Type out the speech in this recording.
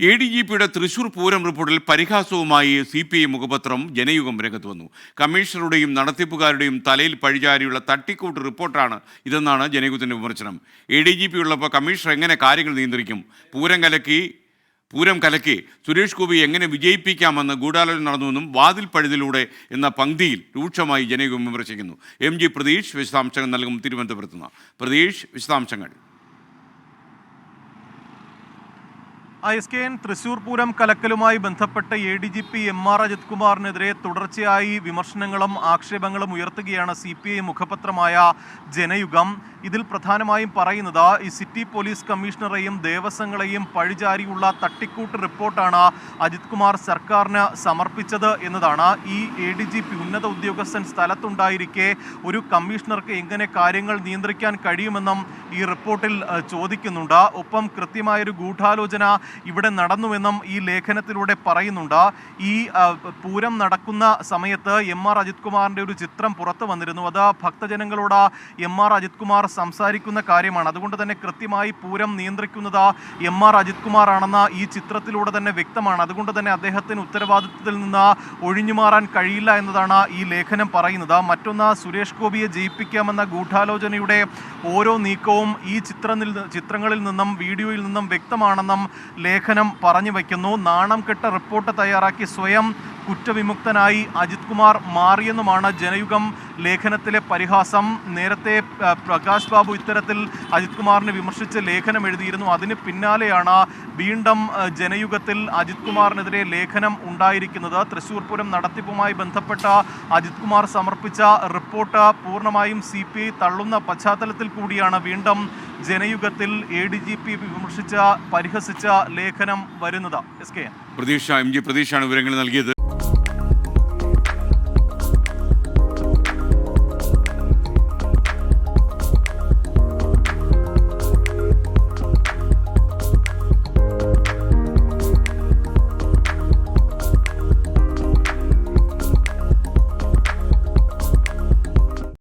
A D G പിയുടെ തൃശൂർ പൂരം റിപ്പോർട്ടിൽ പരിഹാസവുമായി സി പി ഐ മുഖപത്രം ജനയുഗം രംഗത്ത് വന്നു. കമ്മീഷണറുടെയും നടത്തിപ്പുകാരുടെയും തലയിൽ പഴിചാരിയുള്ള തട്ടിക്കൂട്ട് റിപ്പോർട്ടാണ് ഇതെന്നാണ് ജനയുഗത്തിന്റെ വിമർശനം. എ ഡി ജി പി ഉള്ളപ്പോൾ കമ്മീഷണർ എങ്ങനെ കാര്യങ്ങൾ നിയന്ത്രിക്കും? പൂരം കലക്കി പൂരം കലക്കി സുരേഷ് ഗോപി എങ്ങനെ വിജയിപ്പിക്കാമെന്ന് ഗൂഢാലോചന നടന്നുവെന്നും വാതിൽ പഴുതിലൂടെ എന്ന പങ്ക്തിയിൽ രൂക്ഷമായി ജനയുഗം വിമർശിക്കുന്നു. എം ജി പ്രതീഷ് വിശദാംശങ്ങൾ നൽകും തിരുവനന്തപുരത്ത് നിന്ന്. പ്രതീഷ് വിശദാംശങ്ങൾ. S K N Thrissur Pooram കലക്കലുമായി ബന്ധപ്പെട്ട് A D G P M R Ajith കുമാറിനെതിരെ തുടർച്ചയായി വിമർശനങ്ങളും ആക്ഷേപങ്ങളും ഉയർത്തുകയാണ് സി പി ഐ മുഖപത്രമായ ജനയുഗം. ഇതിൽ പ്രധാനമായും പറയുന്നത് ഈ സിറ്റി പോലീസ് കമ്മീഷണറെയും ദേവസ്വങ്ങളെയും പഴിചാരിയുള്ള തട്ടിക്കൂട്ട് റിപ്പോർട്ടാണ് അജിത് കുമാർ സർക്കാരിന് സമർപ്പിച്ചത് എന്നതാണ്. ഈ എ ഡി ജി പി ഉന്നത ഉദ്യോഗസ്ഥൻ സ്ഥലത്തുണ്ടായിരിക്കെ ഒരു കമ്മീഷണർക്ക് എങ്ങനെ കാര്യങ്ങൾ നിയന്ത്രിക്കാൻ കഴിയുമെന്നും ഈ റിപ്പോർട്ടിൽ ചോദിക്കുന്നുണ്ട്. ഒപ്പം കൃത്യമായൊരു ഗൂഢാലോചന ഇവിടെ നടന്നുവെന്നും ഈ ലേഖനത്തിലൂടെ പറയുന്നുണ്ട്. ഈ പൂരം നടക്കുന്ന സമയത്ത് എം ആർ അജിത് കുമാറിന്റെ ഒരു ചിത്രം പുറത്തു വന്നിരുന്നു. അത് ഭക്തജനങ്ങളോട് എം ആർ അജിത് കുമാർ സംസാരിക്കുന്ന കാര്യമാണ്. അതുകൊണ്ട് തന്നെ കൃത്യമായി പൂരം നിയന്ത്രിക്കുന്നത് എം ആർ അജിത് കുമാർ ഈ ചിത്രത്തിലൂടെ തന്നെ വ്യക്തമാണ്. അതുകൊണ്ട് തന്നെ അദ്ദേഹത്തിന് ഉത്തരവാദിത്വത്തിൽ നിന്ന് ഒഴിഞ്ഞു മാറാൻ കഴിയില്ല എന്നതാണ് ഈ ലേഖനം പറയുന്നത്. മറ്റൊന്ന് സുരേഷ് ഗോപിയെ ജയിപ്പിക്കാമെന്ന ഗൂഢാലോചനയുടെ ഓരോ നീക്കവും ഈ ചിത്രത്തിൽ ചിത്രങ്ങളിൽ നിന്നും വീഡിയോയിൽ നിന്നും വ്യക്തമാണെന്നും ലേഖനം പറഞ്ഞു വയ്ക്കുന്നു. നാണം കെട്ട റിപ്പോർട്ട് തയ്യാറാക്കി സ്വയം കുറ്റവിമുക്തനായി അജിത് കുമാർ മാറിയെന്നുമാണ് ജനയുഗം ലേഖനത്തിലെ പരിഹാസം നേരത്തെ പ്രകാശ് ബാബു ഇത്തരത്തിൽ അജിത് കുമാറിനെ വിമർശിച്ച് ലേഖനം എഴുതിയിരുന്നു. അതിന് പിന്നാലെയാണ് വീണ്ടും ജനയുഗത്തിൽ അജിത് കുമാറിനെതിരെ ലേഖനം ഉണ്ടായിരിക്കുന്നത്. തൃശൂർ പൂരം നടത്തിപ്പുമായി ബന്ധപ്പെട്ട അജിത് കുമാർ സമർപ്പിച്ച റിപ്പോർട്ട് പൂർണമായും സി പി തള്ളുന്ന പശ്ചാത്തലത്തിൽ കൂടിയാണ് വീണ്ടും ജനയുഗത്തിൽ എ ഡി ജി പി വിമർശിച്ച പരിഹസിച്ച ലേഖനം വരുന്നത്. S K Pratheeksha M G പ്രതീക്ഷയാണ് വിവരങ്ങൾ നൽകിയത്.